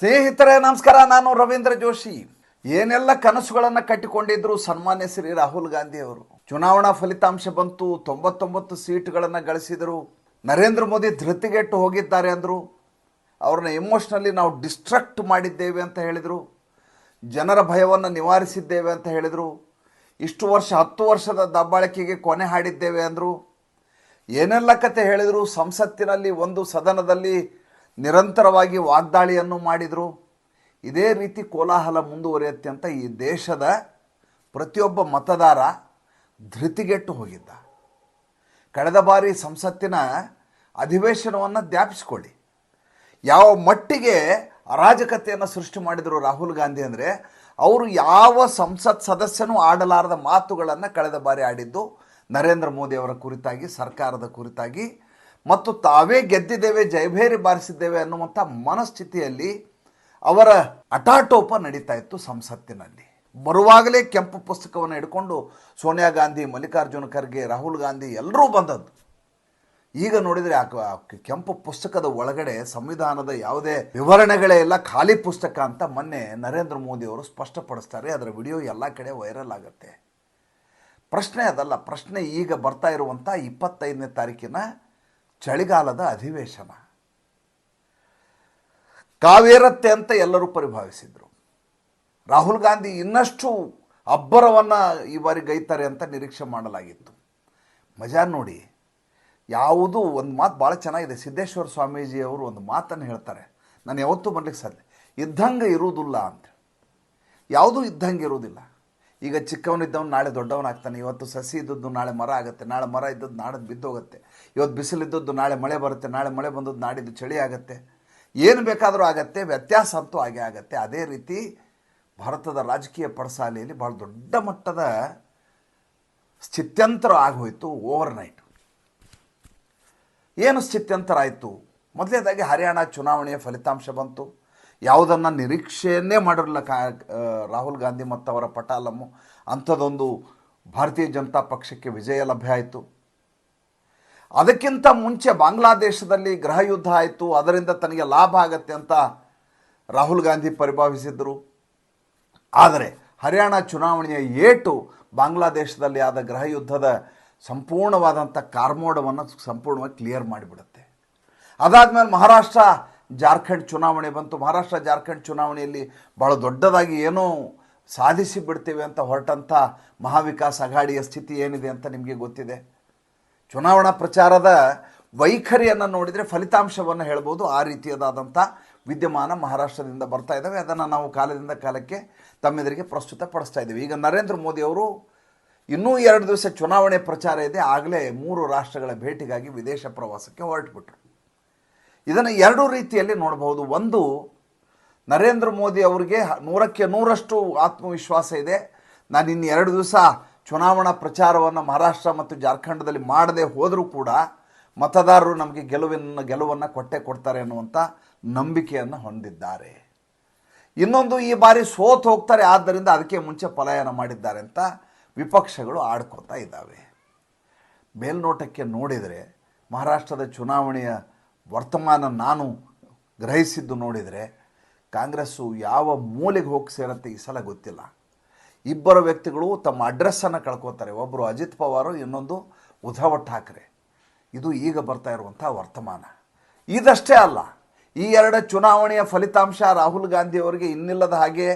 ಸ್ನೇಹಿತರೆ, ನಮಸ್ಕಾರ. ನಾನು ರವೀಂದ್ರ ಜೋಶಿ. ಏನೆಲ್ಲ ಕನಸುಗಳನ್ನು ಕಟ್ಟಿಕೊಂಡಿದ್ರು ಸನ್ಮಾನ್ಯ ಶ್ರೀ ರಾಹುಲ್ ಗಾಂಧಿ ಅವರು? ಚುನಾವಣಾ ಫಲಿತಾಂಶ ಬಂತು, ತೊಂಬತ್ತೊಂಬತ್ತು ಸೀಟ್ಗಳನ್ನು ಗಳಿಸಿದರು. ನರೇಂದ್ರ ಮೋದಿ ಧೃತಿಗೆಟ್ಟು ಹೋಗಿದ್ದಾರೆ ಅಂದರು. ಅವ್ರನ್ನ ಎಮೋಷ್ನಲಿ ನಾವು ಡಿಸ್ಟ್ರಕ್ಟ್ ಮಾಡಿದ್ದೇವೆ ಅಂತ ಹೇಳಿದರು. ಜನರ ಭಯವನ್ನು ನಿವಾರಿಸಿದ್ದೇವೆ ಅಂತ ಹೇಳಿದರು. ಇಷ್ಟು ವರ್ಷ, ಹತ್ತು ವರ್ಷದ ದಬ್ಬಾಳಿಕೆಗೆ ಕೊನೆ ಹಾಡಿದ್ದೇವೆ ಅಂದರು. ಏನೆಲ್ಲ ಕತೆ ಹೇಳಿದರು? ಸಂಸತ್ತಿನಲ್ಲಿ ಒಂದು ಸದನದಲ್ಲಿ ನಿರಂತರವಾಗಿ ವಾಗ್ದಾಳಿಯನ್ನು ಮಾಡಿದರು. ಇದೇ ರೀತಿ ಕೋಲಾಹಲ ಮುಂದುವರಿಯುತ್ತೆ ಅಂತ ಈ ದೇಶದ ಪ್ರತಿಯೊಬ್ಬ ಮತದಾರ ಧೃತಿಗೆಟ್ಟು ಹೋಗಿದ್ದ. ಕಳೆದ ಬಾರಿ ಸಂಸತ್ತಿನ ಅಧಿವೇಶನವನ್ನು ದ್ಯಾಪಿಸ್ಕೊಳ್ಳಿ. ಯಾವ ಮಟ್ಟಿಗೆ ಅರಾಜಕತೆಯನ್ನು ಸೃಷ್ಟಿ ಮಾಡಿದರು ರಾಹುಲ್ ಗಾಂಧಿ ಅಂದರೆ ಅವರು ಯಾವ ಸಂಸತ್ ಸದಸ್ಯನೂ ಆಡಲಾರದ ಮಾತುಗಳನ್ನು ಕಳೆದ ಬಾರಿ ಆಡಿದ್ದು ನರೇಂದ್ರ ಮೋದಿ ಅವರ ಕುರಿತಾಗಿ, ಸರ್ಕಾರದ ಕುರಿತಾಗಿ ಮತ್ತು ತಾವೇ ಗೆದ್ದಿದ್ದೇವೆ, ಜಯಭೇರಿ ಬಾರಿಸಿದ್ದೇವೆ ಅನ್ನುವಂಥ ಮನಸ್ಥಿತಿಯಲ್ಲಿ ಅವರ ಅಟಾಟೋಪ ನಡೀತಾ ಇತ್ತು ಸಂಸತ್ತಿನಲ್ಲಿ. ಬರುವಾಗಲೇ ಕೆಂಪು ಪುಸ್ತಕವನ್ನು ಹಿಡ್ಕೊಂಡು ಸೋನಿಯಾ ಗಾಂಧಿ, ಮಲ್ಲಿಕಾರ್ಜುನ ಖರ್ಗೆ, ರಾಹುಲ್ ಗಾಂಧಿ ಎಲ್ಲರೂ ಬಂದದ್ದು. ಈಗ ನೋಡಿದರೆ ಆ ಕೆಂಪು ಪುಸ್ತಕದ ಒಳಗಡೆ ಸಂವಿಧಾನದ ಯಾವುದೇ ವಿವರಣೆಗಳೇ ಇಲ್ಲ, ಖಾಲಿ ಪುಸ್ತಕ ಅಂತ ಮೊನ್ನೆ ನರೇಂದ್ರ ಮೋದಿ ಅವರು ಸ್ಪಷ್ಟಪಡಿಸ್ತಾರೆ. ಅದರ ವಿಡಿಯೋ ಎಲ್ಲ ಕಡೆ ವೈರಲ್ ಆಗುತ್ತೆ. ಪ್ರಶ್ನೆ ಅದಲ್ಲ, ಪ್ರಶ್ನೆ ಈಗ ಬರ್ತಾ ಇರುವಂಥ ಇಪ್ಪತ್ತೈದನೇ ತಾರೀಕಿನ ಚಳಿಗಾಲದ ಅಧಿವೇಶನ. ಕಾವೇರತ್ತೆ ಅಂತ ಎಲ್ಲರೂ ಪರಿಭಾವಿಸಿದರು. ರಾಹುಲ್ ಗಾಂಧಿ ಇನ್ನಷ್ಟು ಅಬ್ಬರವನ್ನು ಈ ಬಾರಿ ಗೈತಾರೆ ಅಂತ ನಿರೀಕ್ಷೆ ಮಾಡಲಾಗಿತ್ತು. ಮಜಾ ನೋಡಿ. ಯಾವುದು ಒಂದು ಮಾತು ಭಾಳ ಚೆನ್ನಾಗಿದೆ. ಸಿದ್ದೇಶ್ವರ ಸ್ವಾಮೀಜಿ ಅವರು ಒಂದು ಮಾತನ್ನು ಹೇಳ್ತಾರೆ. ನಾನು ಯಾವತ್ತೂ ಬರ್ಲಿಕ್ಕೆ ಸಾಧ್ಯ ಇದ್ದಂಗೆ ಇರುವುದಿಲ್ಲ ಅಂತ. ಯಾವುದೂ ಇದ್ದಂಗೆ ಇರುವುದಿಲ್ಲ. ಈಗ ಚಿಕ್ಕವನಿದ್ದವನು ನಾಳೆ ದೊಡ್ಡವನಾಗ್ತಾನೆ. ಇವತ್ತು ಸಸಿ ಇದ್ದದ್ದು ನಾಳೆ ಮರ ಆಗುತ್ತೆ. ನಾಳೆ ಮರ ಇದ್ದದ್ದು ನಾಡದ್ದು ಬಿದ್ದೋಗುತ್ತೆ. ಇವತ್ತು ಬಿಸಿಲಿದ್ದದ್ದು ನಾಳೆ ಮಳೆ ಬರುತ್ತೆ. ನಾಳೆ ಮಳೆ ಬಂದದ್ದು ನಾಡಿದ್ದು ಚಳಿ ಆಗುತ್ತೆ. ಏನು ಬೇಕಾದರೂ ಆಗತ್ತೆ. ವ್ಯತ್ಯಾಸ ಅಂತೂ ಹಾಗೆ ಆಗತ್ತೆ. ಅದೇ ರೀತಿ ಭಾರತದ ರಾಜಕೀಯ ಪಡಸಾಲೆಯಲ್ಲಿ ಭಾಳ ದೊಡ್ಡ ಮಟ್ಟದ ಸ್ಥಿತ್ಯಂತರ ಆಗೋಯಿತು ಓವರ್ ನೈಟ್ ಏನು ಸ್ಥಿತ್ಯಂತರ ಆಯಿತು? ಮೊದಲನೇದಾಗಿ ಹರಿಯಾಣ ಚುನಾವಣೆಯ ಫಲಿತಾಂಶ ಬಂತು. ಯಾವುದನ್ನು ನಿರೀಕ್ಷೆಯನ್ನೇ ಮಾಡಿರಲಿಲ್ಲ ಕಾ ರಾಹುಲ್ ಗಾಂಧಿ ಮತ್ತು ಅವರ ಪಟಾಲಮ್ಮು. ಅಂಥದ್ದೊಂದು ಭಾರತೀಯ ಜನತಾ ಪಕ್ಷಕ್ಕೆ ವಿಜಯ ಲಭ್ಯ ಆಯಿತು. ಅದಕ್ಕಿಂತ ಮುಂಚೆ ಬಾಂಗ್ಲಾದೇಶದಲ್ಲಿ ಗೃಹ ಯುದ್ಧ ಆಯಿತು. ಅದರಿಂದ ತನಗೆ ಲಾಭ ಆಗತ್ತೆ ಅಂತ ರಾಹುಲ್ ಗಾಂಧಿ ಪರಿಭಾವಿಸಿದ್ದರು ಆದರೆ ಹರಿಯಾಣ ಚುನಾವಣೆಯ ಏಟು ಬಾಂಗ್ಲಾದೇಶದಲ್ಲಿ ಆದ ಗೃಹ ಯುದ್ಧದ ಸಂಪೂರ್ಣವಾದಂಥ ಕಾರ್ಮೋಡವನ್ನು ಸಂಪೂರ್ಣವಾಗಿ ಕ್ಲಿಯರ್ ಮಾಡಿಬಿಡುತ್ತೆ. ಅದಾದಮೇಲೆ ಮಹಾರಾಷ್ಟ್ರ ಜಾರ್ಖಂಡ್ ಚುನಾವಣೆ ಬಂತು. ಮಹಾರಾಷ್ಟ್ರ ಜಾರ್ಖಂಡ್ ಚುನಾವಣೆಯಲ್ಲಿ ಭಾಳ ದೊಡ್ಡದಾಗಿ ಏನೋ ಸಾಧಿಸಿ ಬಿಡ್ತೇವೆ ಅಂತ ಹೊರಟಂಥ ಮಹಾವಿಕಾಸ್ ಅಘಾಡಿಯ ಸ್ಥಿತಿ ಏನಿದೆ ಅಂತ ನಿಮಗೆ ಗೊತ್ತಿದೆ? ಚುನಾವಣಾ ಪ್ರಚಾರದ ವೈಖರಿಯನ್ನು ನೋಡಿದರೆ ಫಲಿತಾಂಶವನ್ನು ಹೇಳ್ಬೋದು. ಆ ರೀತಿಯದಾದಂಥ ವಿದ್ಯಮಾನ ಮಹಾರಾಷ್ಟ್ರದಿಂದ ಬರ್ತಾ ಇದ್ದಾವೆ ಅದನ್ನು ನಾವು ಕಾಲದಿಂದ ಕಾಲಕ್ಕೆ ತಮ್ಮೆದುರಿಗೆ ಪ್ರಸ್ತುತ ಪಡಿಸ್ತಾ ಇದ್ದೀವಿ. ಈಗ ನರೇಂದ್ರ ಮೋದಿ ಅವರು ಇನ್ನೂ ಎರಡು ದಿವಸ ಚುನಾವಣೆ ಪ್ರಚಾರ ಇದೆ. ಆಗಲೇ ಮೂರು ರಾಷ್ಟ್ರಗಳ ಭೇಟಿಗಾಗಿ ವಿದೇಶ ಪ್ರವಾಸಕ್ಕೆ ಹೊರಟುಬಿಟ್ರು. ಇದನ್ನು ಎರಡು ರೀತಿಯಲ್ಲಿ ನೋಡಬಹುದು. ಒಂದು, ನರೇಂದ್ರ ಮೋದಿ ಅವರಿಗೆ ನೂರಕ್ಕೆ ನೂರಷ್ಟು ಆತ್ಮವಿಶ್ವಾಸ ಇದೆ. ನಾನು ಇನ್ನು ಎರಡು ದಿವಸ ಚುನಾವಣಾ ಪ್ರಚಾರವನ್ನು ಮಹಾರಾಷ್ಟ್ರ ಮತ್ತು ಜಾರ್ಖಂಡದಲ್ಲಿ ಮಾಡದೆ ಹೋದರೂ ಕೂಡ ಮತದಾರರು ನಮಗೆ ಗೆಲುವಿನ ಗೆಲುವನ್ನು ಕೊಟ್ಟೆ ಕೊಡ್ತಾರೆ ಅನ್ನುವಂಥ ನಂಬಿಕೆಯನ್ನು ಹೊಂದಿದ್ದಾರೆ. ಇನ್ನೊಂದು, ಈ ಬಾರಿ ಸೋತು ಹೋಗ್ತಾರೆ, ಆದ್ದರಿಂದ ಅದಕ್ಕೆ ಮುಂಚೆ ಪಲಾಯನ ಮಾಡಿದ್ದಾರೆ ಅಂತ ವಿಪಕ್ಷಗಳು ಆಡ್ಕೋತಾ ಇದ್ದಾವೆ. ಮೇಲ್ನೋಟಕ್ಕೆ ನೋಡಿದರೆ ಮಹಾರಾಷ್ಟ್ರದ ಚುನಾವಣೆಯ ವರ್ತಮಾನ ನಾನು ಗ್ರಹಿಸಿದ್ದು ನೋಡಿದರೆ ಕಾಂಗ್ರೆಸ್ಸು ಯಾವ ಮೂಲೆಗೆ ಹೋಗಿ ಸೇರುತ್ತೆ ಈ ಸಲ ಗೊತ್ತಿಲ್ಲ. ಇಬ್ಬರು ವ್ಯಕ್ತಿಗಳು ತಮ್ಮ ಅಡ್ರೆಸ್ಸನ್ನು ಕಳ್ಕೊತಾರೆ. ಒಬ್ಬರು ಅಜಿತ್ ಪವಾರು, ಇನ್ನೊಂದು ಉದ್ಧವ್ ಠಾಕ್ರೆ. ಇದು ಈಗ ಬರ್ತಾ ಇರುವಂಥ ವರ್ತಮಾನ. ಇದಷ್ಟೇ ಅಲ್ಲ, ಈ ಎರಡು ಚುನಾವಣೆಯ ಫಲಿತಾಂಶ ರಾಹುಲ್ ಗಾಂಧಿಯವರಿಗೆ ಇನ್ನಿಲ್ಲದ ಹಾಗೆ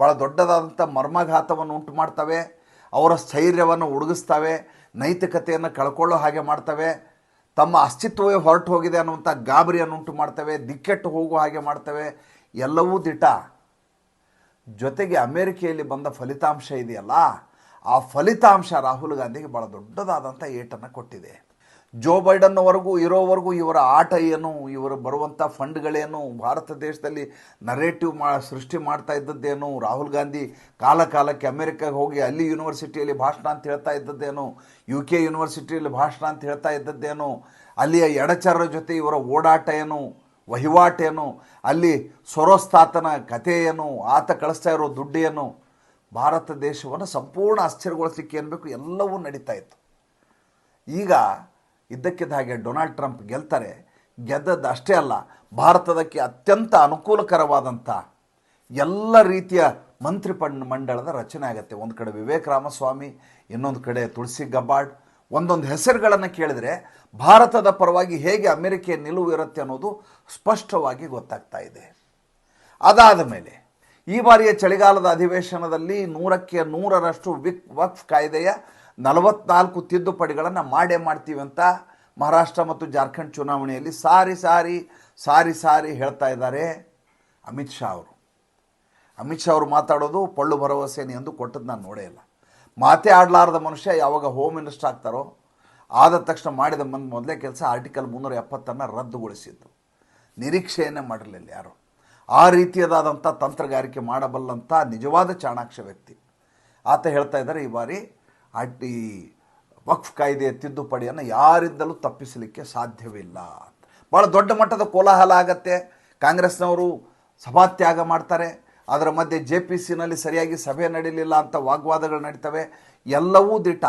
ಭಾಳ ದೊಡ್ಡದಾದಂಥ ಮರ್ಮಾಘಾತವನ್ನು ಉಂಟು ಮಾಡ್ತವೆ. ಅವರ ಸ್ಥೈರ್ಯವನ್ನು ಉಡುಗಿಸ್ತವೆ. ನೈತಿಕತೆಯನ್ನು ಕಳ್ಕೊಳ್ಳೋ ಹಾಗೆ ಮಾಡ್ತವೆ. ತಮ್ಮ ಅಸ್ತಿತ್ವವೇ ಹೊರಟು ಹೋಗಿದೆ ಅನ್ನುವಂಥ ಗಾಬರಿಯನ್ನು ಉಂಟು ಮಾಡ್ತವೆ, ದಿಕ್ಕೆಟ್ಟು ಹೋಗುವ ಹಾಗೆ ಮಾಡ್ತವೆ, ಎಲ್ಲವೂ ದಿಟ ಜೊತೆಗೆ ಅಮೇರಿಕೆಯಲ್ಲಿ ಬಂದ ಫಲಿತಾಂಶ ಇದೆಯಲ್ಲ, ಆ ಫಲಿತಾಂಶ ರಾಹುಲ್ ಗಾಂಧಿಗೆ ಭಾಳ ದೊಡ್ಡದಾದಂಥ ಏಟನ್ನು ಕೊಟ್ಟಿದೆ. ಜೋ ಬೈಡನ್ವರೆಗೂ ಇರೋವರೆಗೂ ಇವರ ಆಟ ಏನು, ಇವರು ಬರುವಂಥ ಫಂಡ್ಗಳೇನು, ಭಾರತ ದೇಶದಲ್ಲಿ ನರೇಟಿವ್ ಮಾ, ಸೃಷ್ಟಿ ಮಾಡ್ತಾ ಇದ್ದದ್ದೇನು, ರಾಹುಲ್ ಗಾಂಧಿ ಕಾಲ ಕಾಲಕ್ಕೆ ಅಮೆರಿಕಾಗೆ ಹೋಗಿ ಅಲ್ಲಿ ಯೂನಿವರ್ಸಿಟಿಯಲ್ಲಿ ಭಾಷಣ ಅಂತ ಹೇಳ್ತಾ ಇದ್ದದ್ದೇನು ಯು ಕೆ ಯೂನಿವರ್ಸಿಟಿಯಲ್ಲಿ ಭಾಷಣ ಅಂತ ಹೇಳ್ತಾ ಇದ್ದದ್ದೇನು, ಅಲ್ಲಿಯ ಎಡಚರರ ಜೊತೆ ಇವರ ಓಡಾಟ ಏನು ವಹಿವಾಟೇನು ಅಲ್ಲಿ ಸೊರೋಸ್ತಾತನ ಕಥೆ ಏನು, ಆತ ಕಳಿಸ್ತಾ ಇರೋ ದುಡ್ಡೇನು ಭಾರತ ದೇಶವನ್ನು ಸಂಪೂರ್ಣ ಅಸ್ಥಿರಗೊಳಿಸಲಿಕ್ಕೆ ಏನು ಬೇಕು ಎಲ್ಲವೂ ನಡೀತಾ ಇತ್ತು. ಈಗ ಇದ್ದಕ್ಕಿದ್ದ ಹಾಗೆ ಡೊನಾಲ್ಡ್ ಟ್ರಂಪ್ ಗೆಲ್ತಾರೆ, ಗೆದ್ದದ್ದು ಅಷ್ಟೇ ಅಲ್ಲ, ಭಾರತದಕ್ಕೆ ಅತ್ಯಂತ ಅನುಕೂಲಕರವಾದಂಥ ಎಲ್ಲ ರೀತಿಯ ಮಂತ್ರಿ ಮಂಡಳದ ರಚನೆ ಆಗುತ್ತೆ. ಒಂದು ಕಡೆ ವಿವೇಕ್ ರಾಮಸ್ವಾಮಿ, ಇನ್ನೊಂದು ಕಡೆ ತುಳಸಿ ಗಬ್ಬಾಡ್. ಒಂದೊಂದು ಹೆಸರುಗಳನ್ನು ಕೇಳಿದರೆ ಭಾರತದ ಪರವಾಗಿ ಹೇಗೆ ಅಮೆರಿಕೆಯ ನಿಲುವು ಇರುತ್ತೆ ಅನ್ನೋದು ಸ್ಪಷ್ಟವಾಗಿ ಗೊತ್ತಾಗ್ತಾ ಇದೆ. ಅದಾದ ಮೇಲೆ ಈ ಬಾರಿಯ ಚಳಿಗಾಲದ ಅಧಿವೇಶನದಲ್ಲಿ ನೂರಕ್ಕೆ ನೂರರಷ್ಟು ವಿಕ್, ವಕ್ಫ್ ಕಾಯ್ದೆಯ ನಲವತ್ನಾಲ್ಕು ತಿದ್ದುಪಡಿಗಳನ್ನು ಮಾಡೇ ಮಾಡ್ತೀವಿ ಅಂತ ಮಹಾರಾಷ್ಟ್ರ ಮತ್ತು ಜಾರ್ಖಂಡ್ ಚುನಾವಣೆಯಲ್ಲಿ ಸಾರಿ ಸಾರಿ ಸಾರಿ ಸಾರಿ ಹೇಳ್ತಾ ಇದ್ದಾರೆ ಅಮಿತ್ ಶಾ ಅವರು. ಅಮಿತ್ ಶಾ ಅವರು ಮಾತಾಡೋದು ಪಳ್ಳು ಭರವಸೆನಿ ಎಂದು ಕೊಟ್ಟದ್ದು ನಾನು ನೋಡೇ ಇಲ್ಲ. ಮಾತೇ ಆಡಲಾರದ ಮನುಷ್ಯ ಯಾವಾಗ ಹೋಮ್ ಮಿನಿಸ್ಟರ್ ಆಗ್ತಾರೋ, ಆದ ತಕ್ಷಣ ಮಾಡಿದ ಮಂದ್ ಮೊದಲೇ ಕೆಲಸ ಆರ್ಟಿಕಲ್ ಮುನ್ನೂರ ಎಪ್ಪತ್ತನ್ನು ರದ್ದುಗೊಳಿಸಿದ್ದು. ನಿರೀಕ್ಷೆಯನ್ನೇ ಮಾಡಿರಲಿಲ್ಲ ಯಾರು. ಆ ರೀತಿಯದಾದಂಥ ತಂತ್ರಗಾರಿಕೆ ಮಾಡಬಲ್ಲಂಥ ನಿಜವಾದ ಚಾಣಾಕ್ಷ ವ್ಯಕ್ತಿ. ಆತ ಹೇಳ್ತಾ ಇದ್ದಾರೆ ಈ ಬಾರಿ ಅಡ್ಡಿ, ವಕ್ಫ್ ಕಾಯ್ದೆಯ ತಿದ್ದುಪಡಿಯನ್ನು ಯಾರಿಂದಲೂ ತಪ್ಪಿಸಲಿಕ್ಕೆ ಸಾಧ್ಯವಿಲ್ಲ. ಭಾಳ ದೊಡ್ಡ ಮಟ್ಟದ ಕೋಲಾಹಲ ಆಗತ್ತೆ. ಕಾಂಗ್ರೆಸ್ನವರು ಸಭಾತ್ಯಾಗ ಮಾಡ್ತಾರೆ. ಅದರ ಮಧ್ಯೆ ಜೆ ಪಿ ಸಿನಲ್ಲಿ ಸರಿಯಾಗಿ ಸಭೆ ನಡೀಲಿಲ್ಲ ಅಂತ ವಾಗ್ವಾದಗಳು ನಡೀತವೆ. ಎಲ್ಲವೂ ದಿಟ.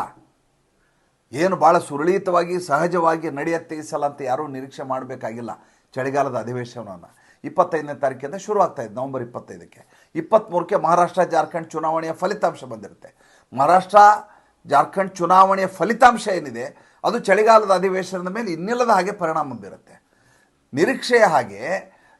ಏನು ಭಾಳ ಸುರಳಿತವಾಗಿ, ಸಹಜವಾಗಿ ನಡೆಯುತ್ತೆ ಈ ಸಲ ಅಂತ ಯಾರೂ ನಿರೀಕ್ಷೆ ಮಾಡಬೇಕಾಗಿಲ್ಲ ಚಳಿಗಾಲದ ಅಧಿವೇಶನವನ್ನು. ಇಪ್ಪತ್ತೈದನೇ ತಾರೀಕಿಂದ ಶುರು ಆಗ್ತಾ ಇದೆ, ನವಂಬರ್ ಇಪ್ಪತ್ತೈದಕ್ಕೆ. ಇಪ್ಪತ್ತ್ಮೂರಕ್ಕೆ ಮಹಾರಾಷ್ಟ್ರ ಜಾರ್ಖಂಡ್ ಚುನಾವಣೆಯ ಫಲಿತಾಂಶ ಬಂದಿರುತ್ತೆ. ಮಹಾರಾಷ್ಟ್ರ ಜಾರ್ಖಂಡ್ ಚುನಾವಣೆಯ ಫಲಿತಾಂಶ ಏನಿದೆ, ಅದು ಚಳಿಗಾಲದ ಅಧಿವೇಶನದ ಮೇಲೆ ಇನ್ನಿಲ್ಲದ ಹಾಗೆ ಪರಿಣಾಮ ಬೀರುತ್ತೆ. ನಿರೀಕ್ಷೆಯ ಹಾಗೆ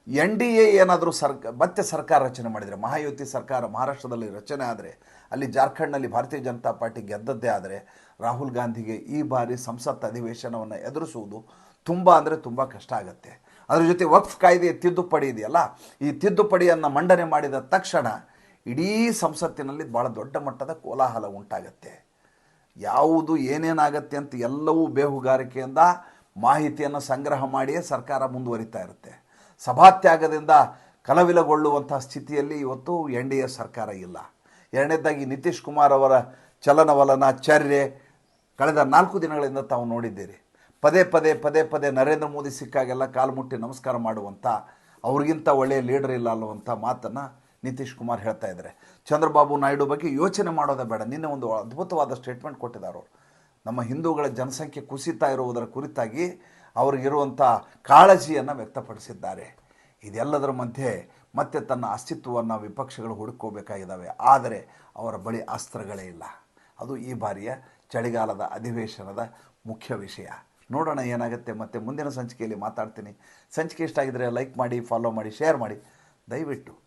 ಎನ್ ಡಿ ಎ ಏನಾದರೂ ಸರ್ಕ, ಮತ್ತೆ ಸರ್ಕಾರ ರಚನೆ ಮಾಡಿದರೆ, ಮಹಾಯುತಿ ಸರ್ಕಾರ ಮಹಾರಾಷ್ಟ್ರದಲ್ಲಿ ರಚನೆ ಆದರೆ, ಅಲ್ಲಿ ಜಾರ್ಖಂಡ್ನಲ್ಲಿ ಭಾರತೀಯ ಜನತಾ ಪಾರ್ಟಿ ಗೆದ್ದದ್ದೇ ಆದರೆ, ರಾಹುಲ್ ಗಾಂಧಿಗೆ ಈ ಬಾರಿ ಸಂಸತ್ ಅಧಿವೇಶನವನ್ನು ಎದುರಿಸುವುದು ತುಂಬ ಅಂದರೆ ತುಂಬ ಕಷ್ಟ ಆಗುತ್ತೆ. ಅದರ ಜೊತೆ ವಕ್ಫ್ ಕಾಯ್ದೆಯ ತಿದ್ದುಪಡಿ ಇದೆಯಲ್ಲ, ಈ ತಿದ್ದುಪಡಿಯನ್ನು ಮಂಡನೆ ಮಾಡಿದ ತಕ್ಷಣ ಇಡೀ ಸಂಸತ್ತಿನಲ್ಲಿ ಭಾಳ ದೊಡ್ಡ ಮಟ್ಟದ ಕೋಲಾಹಲ ಉಂಟಾಗತ್ತೆ. ಯಾವುದು ಏನೇನಾಗತ್ತೆ ಅಂತ ಎಲ್ಲವೂ ಬೇಹುಗಾರಿಕೆಯಿಂದ ಮಾಹಿತಿಯನ್ನು ಸಂಗ್ರಹ ಮಾಡಿಯೇ ಸರ್ಕಾರ ಮುಂದುವರಿತಾ ಇರುತ್ತೆ. ಸಭಾತ್ಯಾಗದಿಂದ ಕಲವಿಲಗೊಳ್ಳುವಂಥ ಸ್ಥಿತಿಯಲ್ಲಿ ಇವತ್ತು ಎನ್ ಡಿ ಎ ಸರ್ಕಾರ ಇಲ್ಲ. ಎರಡನೇದಾಗಿ ನಿತೀಶ್ ಕುಮಾರ್ ಅವರ ಚಲನವಲನ, ಚರ್ಯೆ ಕಳೆದ ನಾಲ್ಕು ದಿನಗಳಿಂದ ತಾವು ನೋಡಿದ್ದೀರಿ. ಪದೇ ಪದೇ ಪದೇ ಪದೇ ನರೇಂದ್ರ ಮೋದಿ ಸಿಕ್ಕಾಗೆಲ್ಲ ಕಾಲು ಮುಟ್ಟಿ ನಮಸ್ಕಾರ ಮಾಡುವಂಥ, ಅವ್ರಿಗಿಂತ ಒಳ್ಳೆಯ ಲೀಡರ್ ಇಲ್ಲ ಅನ್ನುವಂಥ ಮಾತನ್ನು ನಿತೀಶ್ ಕುಮಾರ್ ಹೇಳ್ತಾ ಇದ್ದಾರೆ. ಚಂದ್ರಬಾಬು ನಾಯ್ಡು ಬಗ್ಗೆ ಯೋಚನೆ ಮಾಡೋದೇ ಬೇಡ. ನಿನ್ನೆ ಒಂದು ಅದ್ಭುತವಾದ ಸ್ಟೇಟ್ಮೆಂಟ್ ಕೊಟ್ಟಿದ್ದಾರೆ ನಮ್ಮ ಹಿಂದೂಗಳ ಜನಸಂಖ್ಯೆ ಕುಸಿತಾ ಇರುವುದರ ಕುರಿತಾಗಿ ಅವರಿಗಿರುವಂಥ ಕಾಳಜಿಯನ್ನು ವ್ಯಕ್ತಪಡಿಸಿದ್ದಾರೆ. ಇದೆಲ್ಲದರ ಮಧ್ಯೆ ಮತ್ತೆ ತನ್ನ ಅಸ್ತಿತ್ವವನ್ನು ವಿಪಕ್ಷಗಳು ಹುಡುಕೋಬೇಕಾಗಿದ್ದಾವೆ. ಆದರೆ ಅವರ ಬಳಿ ಅಸ್ತ್ರಗಳೇ ಇಲ್ಲ. ಅದು ಈ ಬಾರಿಯ ಚಳಿಗಾಲದ ಅಧಿವೇಶನದ ಮುಖ್ಯ ವಿಷಯ. ನೋಡೋಣ ಏನಾಗುತ್ತೆ. ಮತ್ತು ಮುಂದಿನ ಸಂಚಿಕೆಯಲ್ಲಿ ಮಾತಾಡ್ತೀನಿ. ಸಂಚಿಕೆ ಇಷ್ಟ ಆಗಿದರೆ ಲೈಕ್ ಮಾಡಿ ಫಾಲೋ ಮಾಡಿ ಶೇರ್ ಮಾಡಿ. ದಯವಿಟ್ಟು